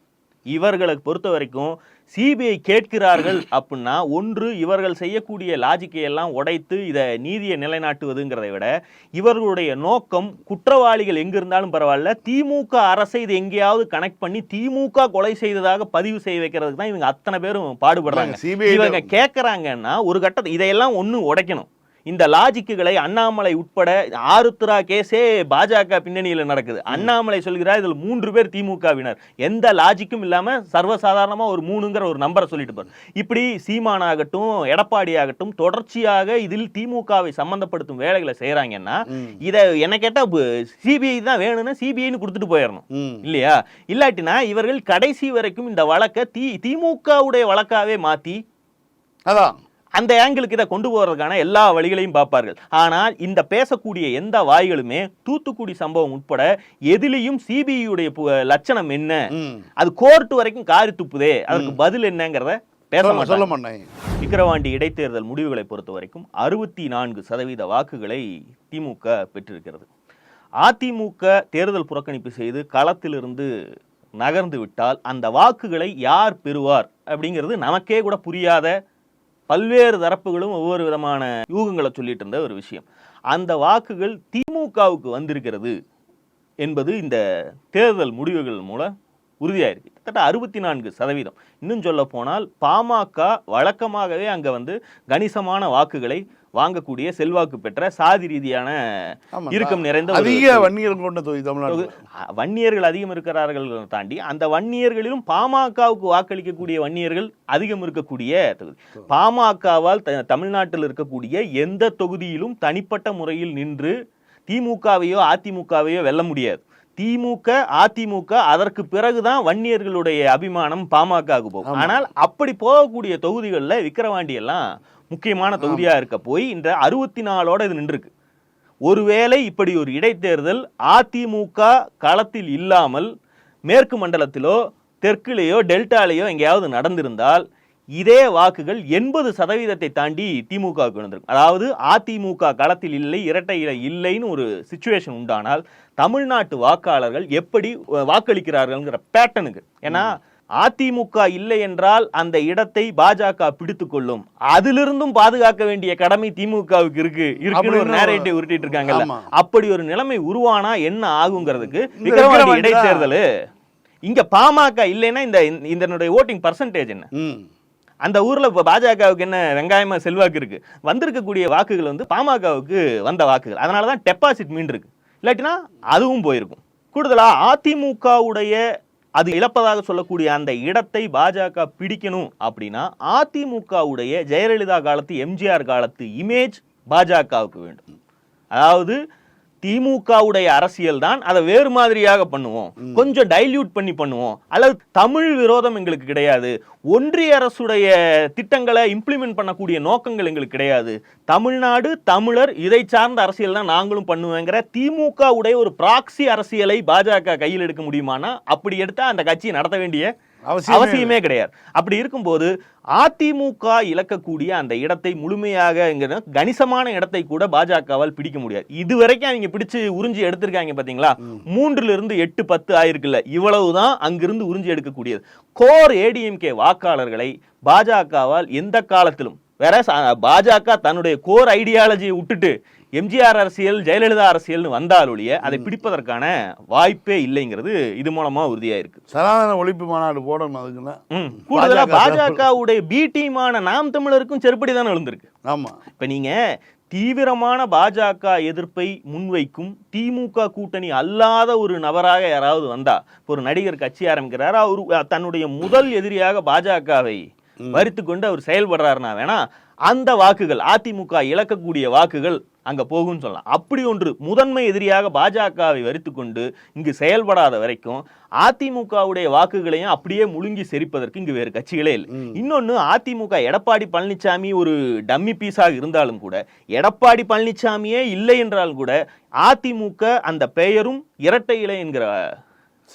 இவர்களை பொறுத்த வரைக்கும் சிபிஐ கேட்கிறார்கள் அப்படின்னா ஒன்று இவர்கள் செய்யக்கூடிய லாஜிக்கை எல்லாம் உடைத்து இதை நீதியை நிலைநாட்டுவதுங்கிறதை விட இவர்களுடைய நோக்கம் குற்றவாளிகள் எங்க இருந்தாலும் பரவாயில்ல திமுக அரசை இது எங்கேயாவது கனெக்ட் பண்ணி திமுக கொலை செய்ததாக பதிவு செய்ய வைக்கிறதுக்கு தான் இவங்க அத்தனை பேரும் பாடுபடுறாங்க. இவங்க கேட்கறாங்கன்னா ஒரு கட்டத்தை இதையெல்லாம் ஒண்ணு உடைக்கணும். இந்த லாஜிக்குகளை அண்ணாமலை உட்பட ஆருத்ரா கேஸே பாஜக பின்னணியில் நடக்குது. அண்ணாமலை சொல்கிறார் இதில் மூன்று பேர் திமுகவினர். எந்த லாஜிக்கும் இல்லாம சர்வசாதாரணமா ஒரு மூணுங்கிற ஒரு நம்பரை சொல்லிட்டு போறார். இப்படி சீமானாகட்டும் எடப்பாடி ஆகட்டும் தொடர்ச்சியாக இதில் திமுகவை சம்பந்தப்படுத்தும் வேலைகளை செய்யறாங்கன்னா இதை என்ன கேட்டா சிபிஐ தான் வேணும்னா சிபிஐன்னு கொடுத்துட்டு போயிடணும். இல்லையா? இல்லாட்டினா இவர்கள் கடைசி வரைக்கும் இந்த வழக்கை தி திமுகவுடைய வழக்காவே மாத்தி அதான். அந்த ஆங்கிளுக்கு இதை கொண்டு போறதுக்கான எல்லா வழிகளையும் பார்ப்பார்கள். ஆனால் இந்த பேசக்கூடிய எந்த வாய்களுமே தூத்துக்குடி சம்பவம் உட்பட எதிலையும் சிபிஐயுடைய லட்சணம் என்ன? அது கோர்ட் வரைக்கும் காரி துப்புதே. அதற்கு பதில் என்னங்கிறத பேச சொல்ல விக்கிரவாண்டி இடைத்தேர்தல் முடிவுகளை பொறுத்த வரைக்கும் அறுபத்தி நான்கு சதவீத வாக்குகளை திமுக பெற்றிருக்கிறது. அதிமுக தேர்தல் புறக்கணிப்பு செய்து களத்திலிருந்து நகர்ந்து விட்டால் அந்த வாக்குகளை யார் பெறுவார் அப்படிங்கிறது நமக்கே கூட புரியாத பல்வேறு தரப்புகளும் ஒவ்வொரு விதமான யூகங்களை சொல்லிட்டு இருந்த ஒரு விஷயம். அந்த வாக்குகள் திமுகவுக்கு வந்திருக்கிறது என்பது இந்த தேர்தல் முடிவுகள் மூலம் உறுதியாயிருக்கு. கிட்டத்தட்ட அறுபத்தி நான்கு சதவீதம். இன்னும் சொல்ல போனால் பாமக வழக்கமாகவே அங்கே வந்து கணிசமான வாக்குகளை வாங்கக்கூடிய செல்வாக்கு பெற்ற சாதி ரீதியான. இறுக்கம் நிறைந்த அதிக வன்னியர் கொண்ட தொகுதி தமிழ்நாடு. வன்னியர்கள் அதிகம் இருக்கிறார்கள் தாண்டி அந்த வன்னியர்களிலும் பாமகவுக்கு வாக்களிக்கக்கூடிய வன்னியர்கள் அதிகம் இருக்கக்கூடிய தொகுதி. பாமகவால் தமிழ்நாட்டில் இருக்கக்கூடிய எந்த தொகுதியிலும் தனிப்பட்ட முறையில் நின்று திமுகவையோ அதிமுகவையோ வெல்ல முடியாது. திமுக அதிமுக அதற்கு பிறகுதான் வன்னியர்களுடைய அபிமானம் பாமகவுக்கு போகும். ஆனால் அப்படி போகக்கூடிய தொகுதிகளில் விக்கிரவாண்டி எல்லாம் முக்கியமான தொகுதியா இருக்க போய் இந்த அறுபத்தி நாலோட இது நின்றுருக்கு. ஒருவேளை இப்படி ஒரு இடைத்தேர்தல் அதிமுக களத்தில் இல்லாமல் மேற்கு மண்டலத்திலோ தெற்குலேயோ டெல்டாலேயோ எங்கேயாவது நடந்திருந்தால் இதே வாக்குகள் எண்பது சதவீதத்தை தாண்டி திமுகவுக்கு வந்திருக்கும். அதாவது அதிமுக களத்தில் இல்லை இரட்டை இலை இல்லைன்னு ஒரு சுச்சுவேஷன் உண்டானால் தமிழ்நாட்டு வாக்காளர்கள் எப்படி வாக்களிக்கிறார்கள்ங்கிற பேட்டனுக்கு ஏன்னா அதிமுக இல்லை என்றால் அந்த இடத்தை பாஜக பிடித்துக் கொள்ளும் அதிலிருந்தும் பாதுகாக்க வேண்டிய கடமை திமுகவுக்கு இருக்கு இருக்குன்னு ஒரு உருட்டிட்டு இருக்காங்கல்ல. அப்படி ஒரு நிலைமை உருவானா என்ன ஆகுங்கிறதுக்கு. இடைத்தேர்தல். இங்க பாமக இல்லைன்னா இந்த இதனுடைய ஓட்டிங் பர்சன்டேஜ் என்ன? அந்த ஊர்ல இப்ப பாஜகவுக்கு என்ன வெங்காயமா செல்வாக்கு இருக்கு? வந்திருக்கக்கூடிய வாக்குகள் வந்து பாமகவுக்கு வந்த வாக்குகள். அதனால தான் டெபாசிட் மீண்டு இருக்கு இல்லாட்டினா அதுவும் போயிருக்கும். கூடுதலா அதிமுகவுடைய அது இழப்பதாக சொல்லக்கூடிய அந்த இடத்தை பாஜக பிடிக்கணும் அப்படின்னா அதிமுகவுடைய ஜெயலலிதா காலத்து எம்ஜிஆர் காலத்து இமேஜ் பாஜகவுக்கு வேண்டும். அதாவது திமுகவுடைய அரசியல் தான் அதை வேறு மாதிரியாக பண்ணுவோம். கொஞ்சம் டைல்யூட் பண்ணி பண்ணுவோம். அல்லது தமிழ் விரோதம் எங்களுக்கு கிடையாது. ஒன்றிய அரசுடைய திட்டங்களை இம்ப்ளிமெண்ட் பண்ணக்கூடிய நோக்கங்கள் எங்களுக்கு கிடையாது. தமிழ்நாடு தமிழர் இதை சார்ந்த அரசியல் தான் நாங்களும் பண்ணுவேங்கிற திமுக உடைய ஒரு ப்ராக்சி அரசியலை பாஜக கையில் எடுக்க முடியுமானா? அப்படி எடுத்தா அந்த கட்சியை நடத்த வேண்டிய அவசியமே கிடையாது. அப்படி இருக்கும்போது அதிமுக இழக்கக்கூடிய அந்த இடத்தை முழுமையாக கணிசமான இடத்தை கூட பாஜகவால் பிடிக்க முடியாது. இதுவரைக்கும் அவங்க பிடிச்சு உறிஞ்சி எடுத்திருக்காங்க பாத்தீங்களா? மூன்றுல இருந்து எட்டு பத்து ஆயிருக்குல்ல. இவ்வளவுதான் அங்கிருந்து உறிஞ்சி எடுக்கக்கூடியது. கோர் ஏடிஎம்கே வாக்காளர்களை பாஜகவால் எந்த காலத்திலும் வேற பாஜக தன்னுடைய கோர் ஐடியாலஜியை விட்டுட்டு எம்ஜிஆர் அரசியல் ஜெயலலிதா அரசியல்னு வந்தாலொழிய அதை பிடிப்பதற்கான வாய்ப்பே இல்லைங்கிறது இது மூலமா உறுதியா இருக்கு சனாதன ஒழிப்பு மாநாடு போடணும் அதுக்குன்னா. கூடுதலா பாஜக பாஜகவுடைய பி டீமான நாம் தமிழருக்கும் செருப்படி தானே விழுந்திருக்கு. ஆமா. இப்ப நீங்க தீவிரமான பாஜக எதிர்ப்பை முன்வைக்கும் திமுக கூட்டணி அல்லாத ஒரு நபராக யாராவது வந்தா ஒரு நடிகர் கட்சி ஆரம்பிக்கிறார் அவர் தன்னுடைய முதல் எதிரியாக பாஜகவை வரித்து கொண்டு அவர் செயல்படுறாருனா வேணா அந்த வாக்குகள் அதிமுக இழக்கக்கூடிய வாக்குகள் அங்க போகும்னு சொல்லலாம். அப்படி ஒன்று முதன்மை எதிரியாக பாஜகவை வரித்து கொண்டு இங்கு செயல்படாத வரைக்கும் அதிமுகவுடைய வாக்குகளையும் அப்படியே முழுங்கி செரிப்பதற்கு இங்கு வேறு கட்சிகளே இல்லை. இன்னொன்னு அதிமுக எடப்பாடி பழனிசாமி ஒரு டம்மி பீஸாக இருந்தாலும் கூட எடப்பாடி பழனிசாமியே இல்லை என்றாலும் கூட அதிமுக அந்த பெயரும் இரட்டை இலை என்கிற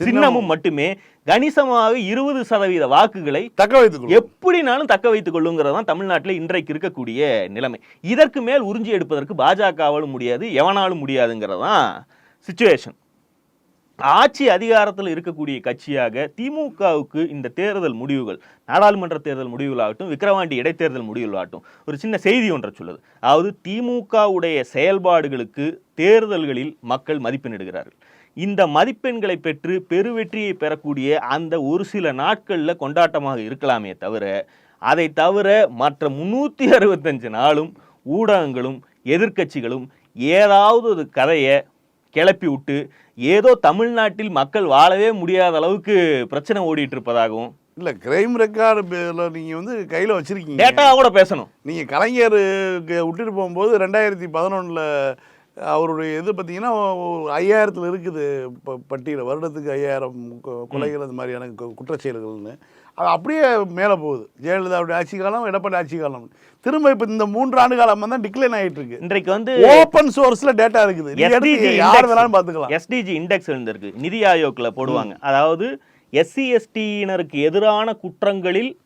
சின்னமும் மட்டுமே கணிசமாக இருபது சதவீத வாக்குகளை தக்க வைத்துக் கொள்ளும் எப்படினாலும் தக்க வைத்துக் கொள்ளுங்கிறது தான் தமிழ்நாட்டில் இன்றைக்கு இருக்கக்கூடிய நிலைமை. இதற்கு மேல் உறிஞ்சி எடுப்பதற்கு பாஜகவாலும் முடியாது எவனாலும் முடியாதுங்கிறது தான் சுச்சுவேஷன் ஆட்சி அதிகாரத்தில் இருக்கக்கூடிய கட்சியாக திமுகவுக்கு இந்த தேர்தல் முடிவுகள் நாடாளுமன்ற தேர்தல் முடிவுகளாகட்டும் விக்கிரவாண்டி இடைத்தேர்தல் முடிவுகளாகட்டும் ஒரு சின்ன செய்தி ஒன்றை சொல்லுது. அதாவது திமுகவுடைய செயல்பாடுகளுக்கு தேர்தல்களில் மக்கள் மதிப்பெண்ணிடுகிறார்கள் இந்த மதிப்பெண்களை பெற்று பெருவெற்றியை பெறக்கூடிய அந்த ஒரு சில நாட்களில் கொண்டாட்டமாக இருக்கலாமே தவிர அதை தவிர மற்ற முன்னூற்றி அறுபத்தஞ்சு நாளும் ஊடகங்களும் எதிர்க்கட்சிகளும் ஏதாவது ஒரு கதையை கிளப்பி விட்டு ஏதோ தமிழ்நாட்டில் மக்கள் வாழவே முடியாத அளவுக்கு பிரச்சனை ஓடிட்டு இருப்பதாகவும் இல்ல கிரைம் ரெக்கார்டு நீங்க வந்து கையில வச்சிருக்கீங்க. டேட்டாவோட பேசணும். நீங்க கலைஞருக்கு விட்டுட்டு போகும்போது ரெண்டாயிரத்தி பதினொன்றில் அவருடைய இது பார்த்தீங்கன்னா ஐயாயிரத்தில் இருக்குது ப- பட்டியல். வருடத்துக்கு ஐயாயிரம் கொலைகள் அந்த மாதிரியான குற்றச்செயல்கள்னு. அது அப்படியே மேலே போகுது. ஜெயலலிதாவுடைய ஆட்சி காலம் எடப்பாடி ஆட்சி காலம். திரும்ப இப்போ இந்த மூன்று ஆண்டு காலம் தான் டிக்ளைன் ஆகிட்டு இருக்கு இன்றைக்கு வந்து ஓப்பன் சோர்ஸ்ல டேட்டா இருக்குது. யார் வேணாலும் பார்த்துக்கலாம். SDG இண்டெக்ஸ் இருந்திருக்கு நிதி ஆயோக்ல போடுவாங்க. அதாவது எஸ்சி எஸ்டியினருக்கு எதிரான குற்றங்களில்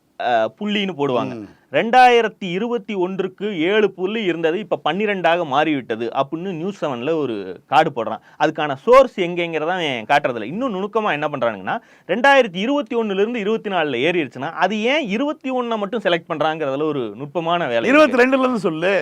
புள்ளின்னு போடுவாங்க. ரெண்டாயிரத்தி இருபத்தி ஒன்றுக்கு ஏழு புள்ளி இருந்தது இப்ப பன்னிரெண்டாக மாறிவிட்டது அப்படின்னு நியூஸ் செவன்ல ஒரு கார்டு போடுறான். அதுக்கான சோர்ஸ் எங்கெங்கிறத அவன் காட்டுறதில்ல. இன்னும் நுணுக்கமா என்ன பண்றானுங்கன்னா ரெண்டாயிரத்தி இருபத்தி ஒண்ணுல இருந்து இருபத்தி நாலுல ஏறிடுச்சுன்னா அது ஏன் இருபத்தி ஒன்னை மட்டும் செலக்ட் பண்றாங்கிறதுல ஒரு நுட்பமான வேலை. இருபத்தி ரெண்டுல இருந்து சொல்லு.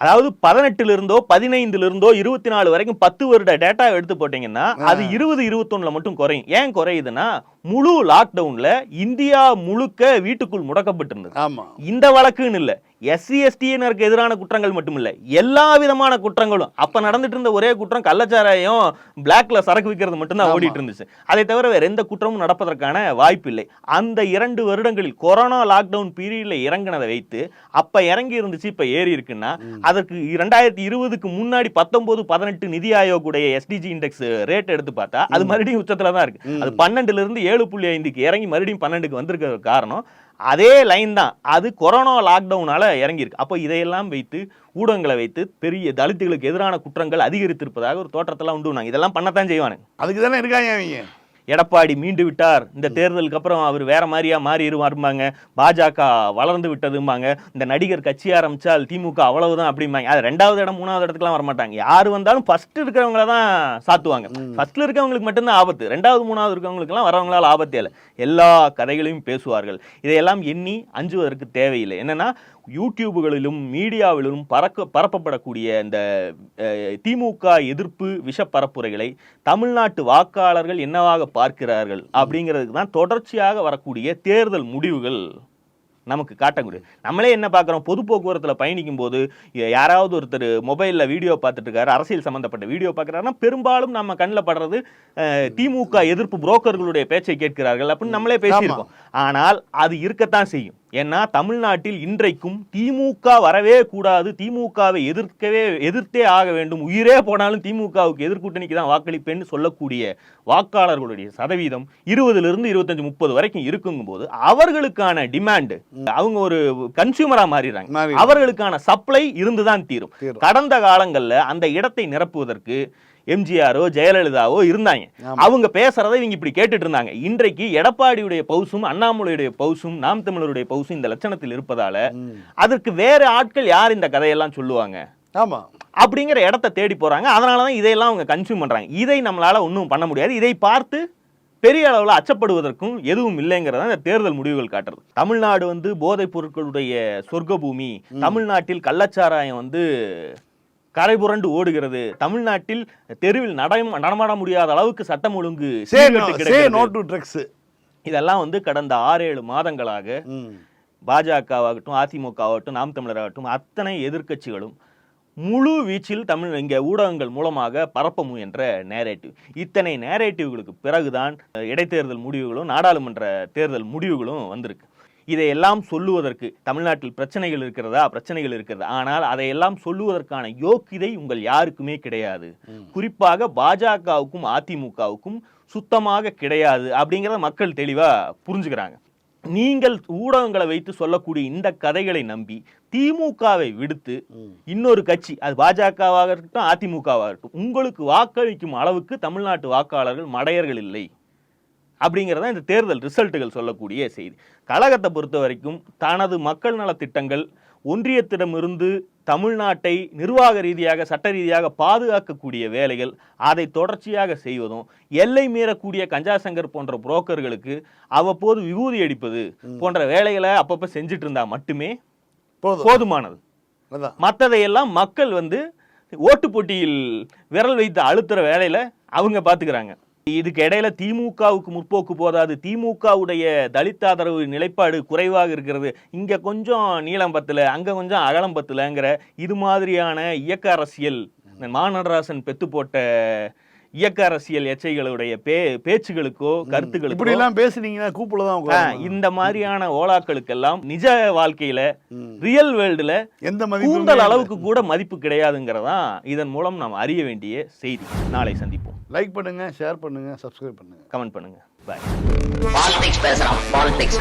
அதாவது பதினெட்டுல இருந்தோ பதினைந்துல இருந்தோ இருபத்தி நாலு வரைக்கும் பத்து வருட டேட்டா எடுத்து போட்டீங்கன்னா அது இருபது இருபத்தொன்னுல மட்டும் குறையும். ஏன் குறையுதுன்னா முழு லாக்டவுன்ல இந்தியா முழுக்க வீட்டுக்குள் முடக்கப்பட்டிருந்தது. ஆமா. இந்த வழக்குன்னு இல்ல. எஸ்சி எஸ்டியினருக்கு எதிரான குற்றங்கள் மட்டும் இல்ல எல்லா விதமான குற்றங்களும். அப்ப நடந்துட்டு இருந்த ஒரே குற்றம் கள்ளச்சாராயம் பிளாக்ல சரக்கு விற்கிறது மட்டும்தான். ஓடிட்டு இருந்துச்சு அதை தவிர வேற எந்த குற்றமும் நடப்பதற்கான வாய்ப்பு இல்லை. அந்த இரண்டு வருடங்களில் கொரோனா லாக்டவுன் பீரியட்ல இறங்கினதை வைத்து அப்ப இறங்கி இருந்துச்சு இப்ப ஏறி இருக்குன்னா அதற்கு இரண்டாயிரத்தி இருபதுக்கு முன்னாடி பத்தொன்பது பதினெட்டு நிதி ஆயோக்குடைய எஸ்டிஜி இண்டெக்ஸ் ரேட் எடுத்து பார்த்தா அது மறுபடியும் உச்சத்துல தான் இருக்கு. அது பன்னெண்டுல இருந்து ஏழு புள்ளி ஐந்துக்கு இறங்கி மறுபடியும் பன்னெண்டுக்கு வந்திருக்க காரணம் அதே லைன் தான். அது கொரோனா லாக்டவுனால இறங்கியிருக்கு. அப்போ இதையெல்லாம் வைத்து ஊடகங்களை வைத்து பெரிய தலித்துகளுக்கு எதிரான குற்றங்கள் அதிகரித்திருப்பதாக ஒரு தோற்றத்தெல்லாம் உண்டு. இதெல்லாம் பண்ணத்தான் செய்வானுங்க. அதுக்கு தானே இருக்காங்க அவங்க? எடப்பாடி மீண்டு விட்டார். இந்த தேர்தலுக்கு அப்புறம் அவர் வேற மாதிரியா மாறிடுவாரும்பாங்க. பாஜக வளர்ந்து விட்டதும்பாங்க. இந்த நடிகர் கட்சி ஆரம்பிச்சால் திமுக அவ்வளவுதான் அப்படிம்பாங்க. அது ரெண்டாவது இடம் மூணாவது இடத்துக்குலாம் வரமாட்டாங்க. யார் வந்தாலும் ஃபர்ஸ்ட் இருக்கிறவங்கள தான் சாத்துவாங்க. ஃபர்ஸ்ட்ல இருக்கவங்களுக்கு மட்டும்தான் ஆபத்து. ரெண்டாவது மூணாவது இருக்கவங்களுக்குலாம் வரவங்களால ஆபத்தே இல்லை. எல்லா கதைகளையும் பேசுவார்கள். இதையெல்லாம் எண்ணி அஞ்சுவதற்கு தேவையில்லை. என்னன்னா யூடியூபுகளிலும் மீடியாவிலும் பறக்க பரப்பப்படக்கூடிய இந்த திமுக எதிர்ப்பு விஷ பரப்புரைகளை தமிழ்நாட்டு வாக்காளர்கள் என்னவாக பார்க்கிறார்கள் அப்படிங்கிறதுக்கு தான் தொடர்ச்சியாக வரக்கூடிய தேர்தல் முடிவுகள் நமக்கு காட்டக்கூடிய நம்மளே என்ன பார்க்குறோம்? பொது போக்குவரத்தில் பயணிக்கும் போது யாராவது ஒருத்தர் மொபைலில் வீடியோ பார்த்துட்டு இருக்காரு அரசியல் சம்மந்தப்பட்ட வீடியோ பார்க்குறாருன்னா பெரும்பாலும் நம்ம கண்ணில் படுறது திமுக எதிர்ப்பு புரோக்கர்களுடைய பேச்சை கேட்கிறார்கள் அப்படின்னு நம்மளே பேசியிருக்கோம் ஆனால் அது இருக்கத்தான் செய்யும். ஏன்னா தமிழ்நாட்டில் இன்றைக்கும் திமுக வரவே கூடாது திமுகவை எதிர்க்கவே எதிர்த்தே ஆக வேண்டும் உயிரே போனாலும் திமுகவுக்கு எதிர்கூட்டணிக்கு தான் வாக்களிப்பேன்னு சொல்லக்கூடிய வாக்காளர்களுடைய சதவீதம் இருபதுல இருந்து இருபத்தஞ்சு முப்பது வரைக்கும் இருக்குங்கும்போது அவர்களுக்கான டிமாண்ட் அவங்க ஒரு கன்சியூமரா மாறிடுறாங்க. அவர்களுக்கான சப்ளை இருந்துதான் தீரும். கடந்த காலங்கள்ல அந்த இடத்தை நிரப்புவதற்கு எம்ஜிஆரோ ஜெயலலிதாவோ இருந்தாங்க. அவங்க பேசுறதை இவங்க இப்படி கேட்டுட்டு இருந்தாங்க இன்றைக்கு எடப்பாடியுடைய பவுசும் அண்ணாமலையுடைய பவுசும் நாம் தமிழருடைய பவுசும் இந்த லட்சணத்தில் இருப்பதால. அதற்கு வேற ஆட்கள் யார் இந்த கதையெல்லாம் சொல்லுவாங்க? ஆமா. அப்படிங்கிற இடத்த தேடி போறாங்க. அதனால தான் இதையெல்லாம் அவங்க கன்சியூம் பண்றாங்க. இதை நம்மளால ஒன்றும் பண்ண முடியாது. இதை பார்த்து பெரிய அளவில் அச்சப்படுவதற்கும் எதுவும் இல்லைங்கிறத இந்த தேர்தல் முடிவுகள் காட்டுறது. தமிழ்நாடு வந்து போதைப் பொருட்களுடைய சொர்க்க பூமி தமிழ்நாட்டில் கள்ளச்சாராயம் வந்து கரை புரண்டு ஓடுகிறது. தமிழ்நாட்டில் தெருவில் நடை நடமாட முடியாத அளவுக்கு சட்டம் ஒழுங்கு இதெல்லாம் வந்து கடந்த ஆறு ஏழு மாதங்களாக பாஜகவாகட்டும் அதிமுகவாகட்டும் நாம் தமிழராகட்டும் அத்தனை எதிர்க்கட்சிகளும் முழு வீச்சில் தமிழ் இங்கே ஊடகங்கள் மூலமாக பரப்ப முயன்ற நேரேட்டிவ் இத்தனை நேரேட்டிவ்களுக்கு பிறகுதான் இடைத்தேர்தல் முடிவுகளும் நாடாளுமன்ற தேர்தல் முடிவுகளும் வந்திருக்கு. இதையெல்லாம் சொல்லுவதற்கு தமிழ்நாட்டில் பிரச்சனைகள் இருக்கிறதா? பிரச்சனைகள் இருக்கிறது. ஆனால் அதையெல்லாம் சொல்லுவதற்கான யோக்கியதை உங்கள் யாருக்குமே கிடையாது. குறிப்பாக பாஜகவுக்கும் அதிமுகவுக்கும் சுத்தமாக கிடையாது அப்படிங்கிறத மக்கள் தெளிவா புரிஞ்சுக்கிறாங்க. நீங்கள் ஊடகங்களை வைத்து சொல்லக்கூடிய இந்த கதைகளை நம்பி திமுகவை விடுத்து இன்னொரு கட்சி அது பாஜகவாக இருக்கட்டும் அதிமுகவாக இருக்கட்டும் உங்களுக்கு வாக்களிக்கும் அளவுக்கு தமிழ்நாட்டு வாக்காளர்கள் மடையர்கள் இல்லை. அப்படிங்கிறத இந்த தேர்தல் ரிசல்ட்டுகள் சொல்லக்கூடிய செய்தி. கழகத்தை பொறுத்த வரைக்கும் தனது மக்கள் நலத்திட்டங்கள் ஒன்றியத்திடமிருந்து தமிழ்நாட்டை நிர்வாக ரீதியாக சட்ட ரீதியாக பாதுகாக்கக்கூடிய வேலைகள் அதை தொடர்ச்சியாக செய்வதும் எல்லை மீறக்கூடிய கஞ்சா சங்கர் போன்ற புரோக்கர்களுக்கு அவ்வப்போது விபூதி அடிப்பது போன்ற வேலைகளை அப்பப்போ செஞ்சுட்டு இருந்தா மட்டுமே போதும். போதுமானது. மற்றதையெல்லாம் மக்கள் வந்து ஓட்டு போட்டியில் விரல் வைத்து அழுத்துற வேலையில அவங்க பாத்துக்கிறாங்க. இதுக்கு இடையில திமுகவுக்கு முற்போக்கு போதாது. திமுகவுடைய தலித் ஆதரவு நிலைப்பாடு குறைவாக இருக்கிறது. இங்க கொஞ்சம் நீளம் பத்தல அங்க கொஞ்சம் அகலம் பத்தலங்கிற இது மாதிரியான இயக்க அரசியல் இந்த மாநடராசன் பெத்து போட்ட இயக்க அரசியல் எச்சைகளுடைய பே பேச்சுகளுக்கோ இப்படி கருத்துக்களுக்கோ எல்லாம் பேசுனீங்கன்னா கூப்பிட தான் ஆ, உட்காரணும். இந்த மாதிரியான ஓலாக்களுக்கெல்லாம் நிஜ வாழ்க்கையில. ரியல் வேர்ல்டுல எந்த கூந்தல். அளவுக்கு கூட மதிப்பு கிடையாதுங்கிறதான் இதன் மூலம் நாம் அறிய வேண்டிய செய்தி. நாளை சந்திப்போம். லைக் பண்ணுங்க ஷேர் பண்ணுங்க சப்ஸ்கிரைப் பண்ணுங்க. கமெண்ட் பண்ணுங்க. பாய் பாலிடிக்ஸ் பேசுறான் பாலிடிக்ஸ்